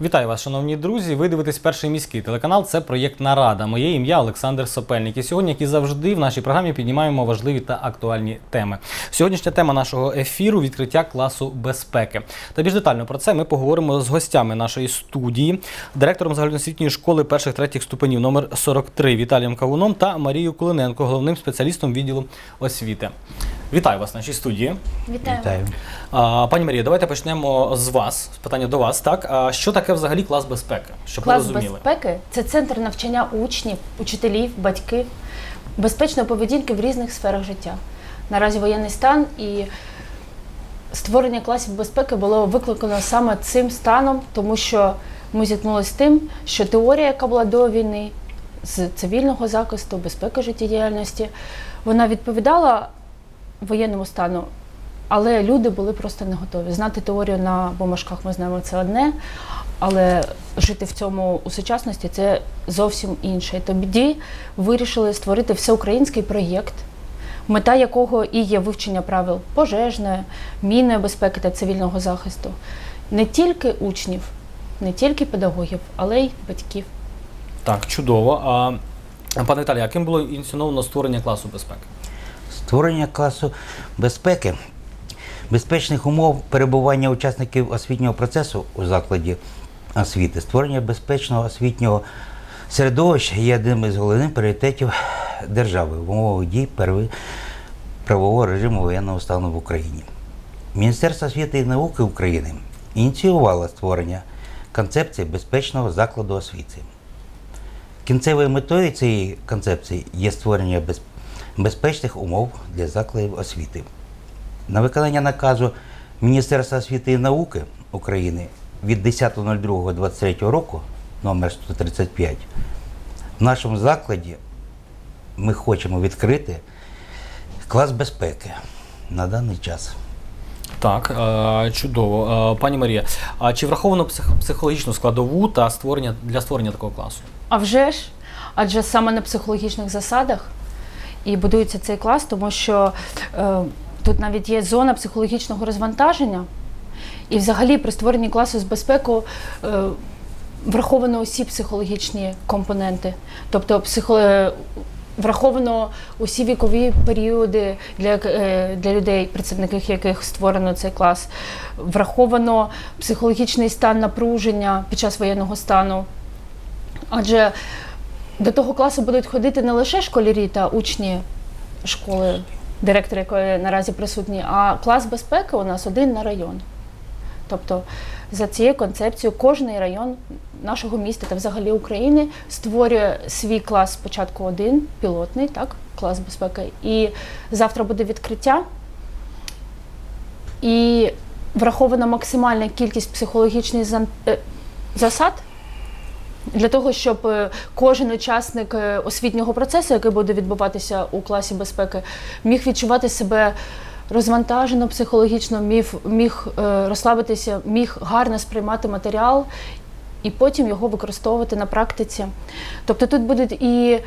Вітаю вас, шановні друзі. Ви дивитесь перший міський телеканал. Це проєкт Нарада. Моє ім'я Олександр Сопельник. І сьогодні, як і завжди, в нашій програмі піднімаємо важливі та актуальні теми. Сьогоднішня тема нашого ефіру відкриття класу безпеки. Та більш детально про це ми поговоримо з гостями нашої студії, директором загальноосвітньої школи перших третіх ступенів номер 43 Віталієм Кавуном та Марією Кулиненко, головним спеціалістом відділу освіти. Вітаю вас в нашій студії. Вітаю. Вітаю. А, Пані Марія, давайте почнемо з вас. з Питання до вас. Так, а що таке взагалі клас безпеки? Щоб Клас ви розуміли? безпеки це центр навчання учнів, учителів, батьків, безпечної поведінки в різних сферах життя. Наразі воєнний стан і створення класів безпеки було викликано саме цим станом, тому що ми зіткнулися з тим, що теорія, яка була до війни з цивільного захисту, безпеки життєдіяльності, вона відповідала воєнному стану. Але люди були просто не готові. Знати теорію на бумажках ми знаємо це одне, але жити в цьому у сучасності це зовсім інше. Тоді вирішили створити всеукраїнський проєкт, мета якого і є вивчення правил пожежної, мінної безпеки та цивільного захисту. Не тільки учнів, не тільки педагогів, але й батьків. Так, чудово. А пане Віталій, а ким було ініційовано створення класу безпеки? Створення класу безпеки, безпечних умов перебування учасників освітнього процесу у закладі освіти, створення безпечного освітнього середовища є одним із головних пріоритетів держави в умовах дій правового режиму воєнного стану в Україні. Міністерство освіти і науки України ініціювало створення концепції безпечного закладу освіти. Кінцевою метою цієї концепції є створення без- безпечних умов для закладів освіти. На виконання наказу Міністерства освіти і науки України від 10.02.23 року номер 135 в нашому закладі ми хочемо відкрити клас безпеки на даний час. Так, е, чудово. Е, Пані Марія, а чи враховано психологічну складову та створення для створення такого класу? А вже ж, адже саме на психологічних засадах і будується цей клас, тому що е, тут навіть є зона психологічного розвантаження, і взагалі при створенні класу з безпеку е, враховано усі психологічні компоненти. Тобто психо... е, враховано усі вікові періоди для, е, для людей, представників яких створено цей клас. Враховано психологічний стан напруження під час воєнного стану. Адже до того класу будуть ходити не лише школярі та учні школи, директор якої наразі присутні, а клас безпеки у нас один на район. Тобто за цією концепцією кожний район нашого міста та взагалі України створює свій клас спочатку один, пілотний, так, клас безпеки. І завтра буде відкриття. І врахована максимальна кількість психологічних е, засад для того, щоб е, кожен учасник е, освітнього процесу, який буде відбуватися у класі безпеки, міг відчувати себе розвантажено психологічно, міг, міг е, розслабитися, міг гарно сприймати матеріал і потім його використовувати на практиці. Тобто тут будуть і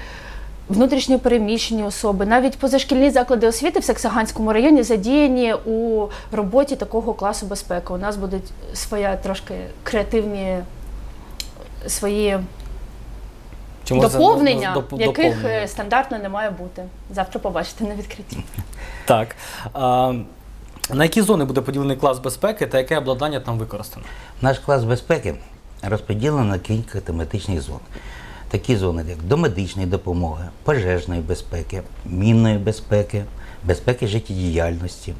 внутрішньо переміщені особи, навіть позашкільні заклади освіти в Саксаганському районі задіяні у роботі такого класу безпеки. У нас будуть своя трошки креативні свої це доповнення, доп- яких доповнення? е, стандартно не має бути. Завтра побачите на відкритті. Так. А, на які зони буде поділений клас безпеки та яке обладнання там використано? Наш клас безпеки розподілений на кілька тематичних зон. Такі зони, як домедичної допомоги, пожежної безпеки, мінної безпеки, безпеки життєдіяльності,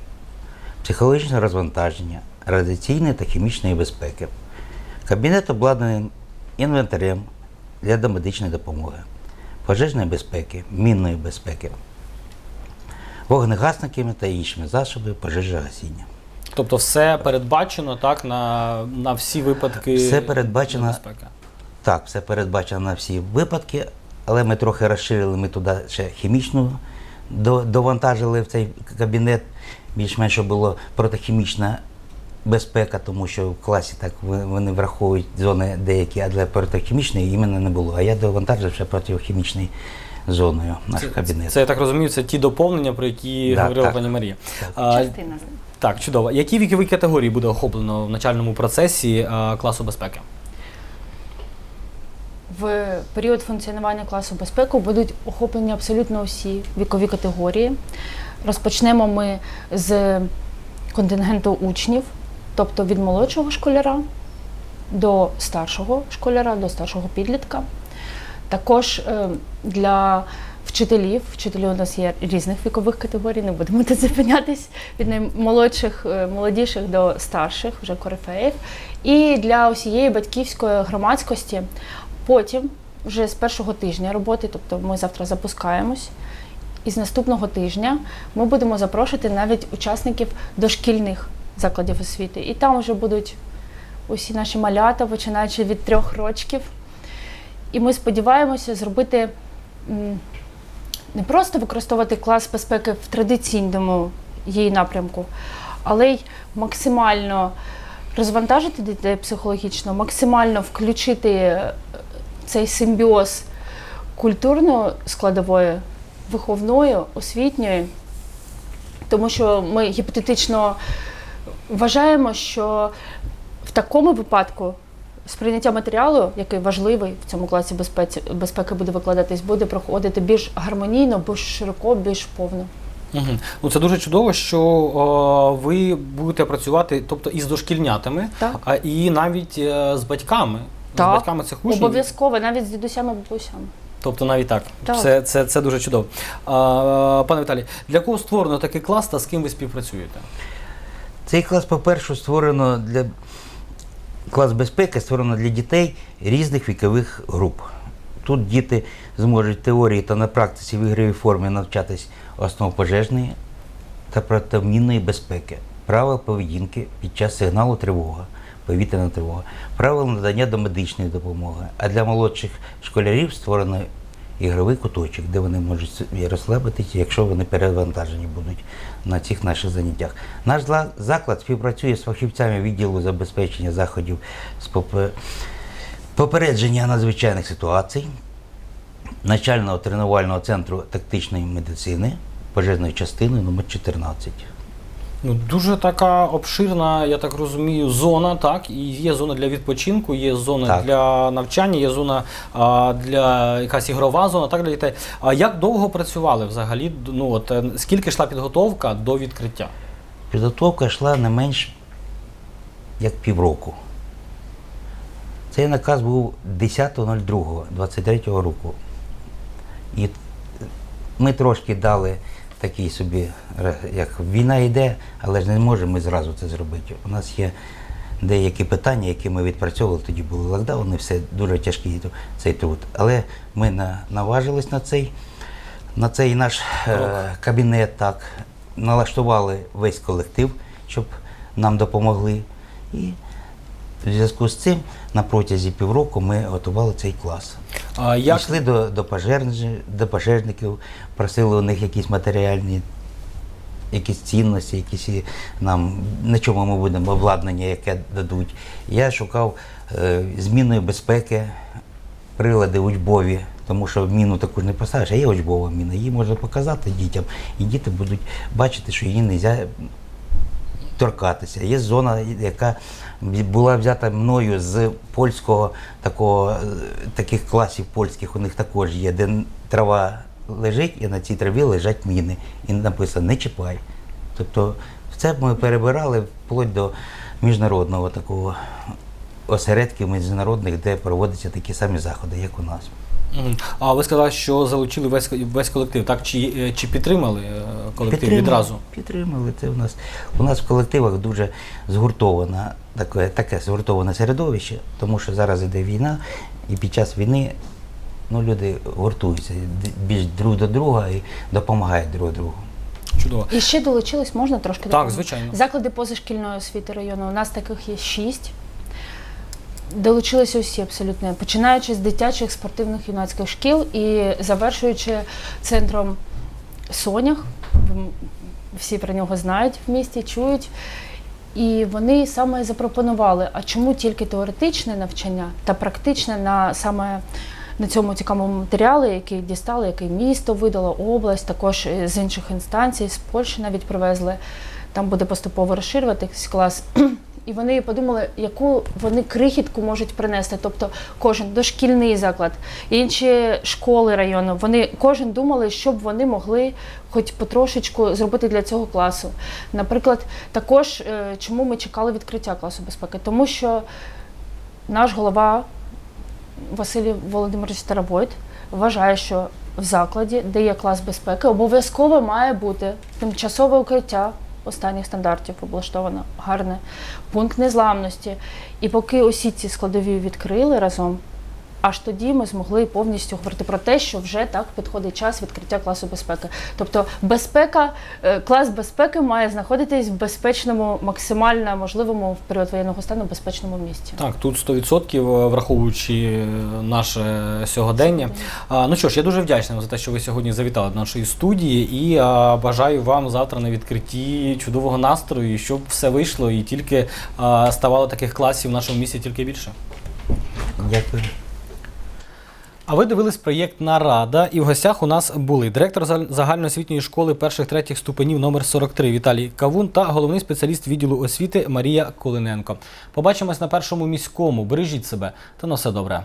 психологічного розвантаження, радіаційної та хімічної безпеки. Кабінет обладнаний інвентарем для домедичної допомоги, пожежної безпеки, мінної безпеки, вогнегасниками та іншими засобами пожежогасіння. Тобто все передбачено так на, на всі випадки Все передбачено. Так, все передбачено на всі випадки, але ми трохи розширили, ми туди ще хімічну до- довантажили в цей кабінет. Більш-менш було протихімічна безпека, тому що в класі так вони враховують зони деякі, а для протихімічної іменно не було. А я довантажив ще протихімічною зоною наш Це, кабінет. це, я так розумію, це ті доповнення, про які Да, говорила так. пані Марія. А, Частина так, чудово. Які вікові категорії буде охоплено в навчальному процесі а, класу безпеки? в період функціонування класу безпеки будуть охоплені абсолютно усі вікові категорії. Розпочнемо ми з контингенту учнів, тобто від молодшого школяра до старшого школяра, до старшого підлітка. Також е, для вчителів, вчителі у нас є різних вікових категорій, не будемо тут зупинятись від наймолодших, е, молодіших до старших, вже корифеїв. І для усієї батьківської громадськості потім, вже з першого тижня роботи, тобто ми завтра запускаємось. І з наступного тижня ми будемо запрошувати навіть учасників дошкільних закладів освіти. І там вже будуть усі наші малята, починаючи від трьох рочків. І ми сподіваємося зробити не просто використовувати клас безпеки в традиційному її напрямку, але й максимально розвантажити дітей психологічно, максимально включити е, цей симбіоз культурної складової, виховної, освітньої, тому що ми гіпотетично вважаємо, що в такому випадку сприйняття матеріалу, який важливий в цьому класі безпеці, безпеки буде викладатись, буде проходити більш гармонійно, більш широко, більш повно. Угу. Ну це дуже чудово, що о, ви будете працювати, тобто із дошкільнятами, Так. а і навіть е, з батьками. З батьками цих учнів. Обов'язково, навіть з дідусями бабусями. Тобто навіть так. Так. Це, це, це дуже чудово. А, пане Віталій, для кого створено такий клас та з ким ви співпрацюєте? Цей клас, по-перше, створено для клас безпеки створено для дітей різних вікових груп. Тут діти зможуть теорії та на практиці в ігровій формі навчатись основ пожежної та протимінної безпеки, правил поведінки під час сигналу тривога, повітряна тривога, правил надання до медичної допомоги. А для молодших школярів створено ігровий куточок, де вони можуть розслабитися, якщо вони перевантажені будуть на цих наших заняттях. Наш заклад співпрацює з фахівцями відділу забезпечення заходів з попе- попередження надзвичайних ситуацій, начального тренувального центру тактичної медицини, пожежної частини номер 14. Ну, дуже така обширна, я так розумію, зона, так, і є зона для відпочинку, є зона Так. для навчання, є зона а, для якась ігрова зона, так для дітей. А як довго працювали взагалі? Ну от е, скільки йшла підготовка до відкриття? Підготовка йшла не менш як півроку. Цей наказ був 10.02.23 року. І ми трошки дали такий собі, як війна йде, але ж не можемо ми зразу це зробити. У нас є деякі питання, які ми відпрацьовували, тоді були локдауни, все дуже тяжкий цей труд. Але ми на, наважились на цей, на цей наш е, кабінет, так, налаштували весь колектив, щоб нам допомогли. І в зв'язку з цим на протязі півроку ми готували цей клас. А, як... Йшли до, до, пожежни- до пожежників, просили у них якісь матеріальні, якісь цінності, якісь нам на чому ми будемо обладнання, яке дадуть. Я шукав е, змінної безпеки, прилади учбові, тому що міну таку ж не поставиш, а є учбова міна. Її можна показати дітям, і діти будуть бачити, що її не можна торкатися. Є зона, яка була взята мною з польського такого, е, таких класів польських, у них також є, де трава лежить, і на цій траві лежать міни. І написано не чіпай. Тобто це ми перебирали вплоть до міжнародного такого осередків міжнародних, де проводяться такі самі заходи, як у нас. А ви сказали, що залучили весь, весь колектив, так? Чи, е, чи підтримали е, колектив відразу? Підтримали. Це у нас у нас в колективах дуже згуртоване таке, таке згуртоване середовище, тому що зараз іде війна, і під час війни ну, люди гуртуються більш друг до друга і допомагають друг другу. Чудово. І ще долучились, можна трошки Так, допомогти? звичайно. Заклади позашкільної освіти району. У нас таких є шість. Долучилися усі абсолютно, починаючи з дитячих спортивних юнацьких шкіл і завершуючи центром Сонях. Всі про нього знають в місті, чують. І вони саме запропонували, а чому тільки теоретичне навчання та практичне на саме на цьому цікавому матеріалі, який дістали, який місто видало, область, також е, з інших інстанцій, з Польщі навіть привезли. Там буде поступово розширюватись клас. І вони подумали, яку вони крихітку можуть принести. Тобто кожен дошкільний заклад, інші школи району. Вони кожен думали, що б вони могли хоч потрошечку зробити для цього класу. Наприклад, також е, чому ми чекали відкриття класу безпеки? Тому що наш голова Василій Володимирович Старовойт вважає, що в закладі, де є клас безпеки, обов'язково має бути тимчасове укриття останніх стандартів облаштовано гарне, пункт незламності. І поки усі ці складові відкрили разом, аж тоді ми змогли повністю говорити про те, що вже так підходить час відкриття класу безпеки. Тобто, безпека, е, клас безпеки має знаходитись в безпечному, максимально можливому в період воєнного стану безпечному місці. Так, тут 100% враховуючи е, наше сьогодення. А, ну що ж, я дуже вдячний вам за те, що ви сьогодні завітали до нашої студії, і а, бажаю вам завтра на відкритті чудового настрою, щоб все вийшло і тільки а, ставало таких класів в нашому місті тільки більше. Дякую. А ви дивились проєкт Нарада, і в гостях у нас були директор загальноосвітньої школи перших третіх ступенів номер 43 Віталій Кавун та головний спеціаліст відділу освіти Марія Колиненко. Побачимось на першому міському. Бережіть себе та на все добре.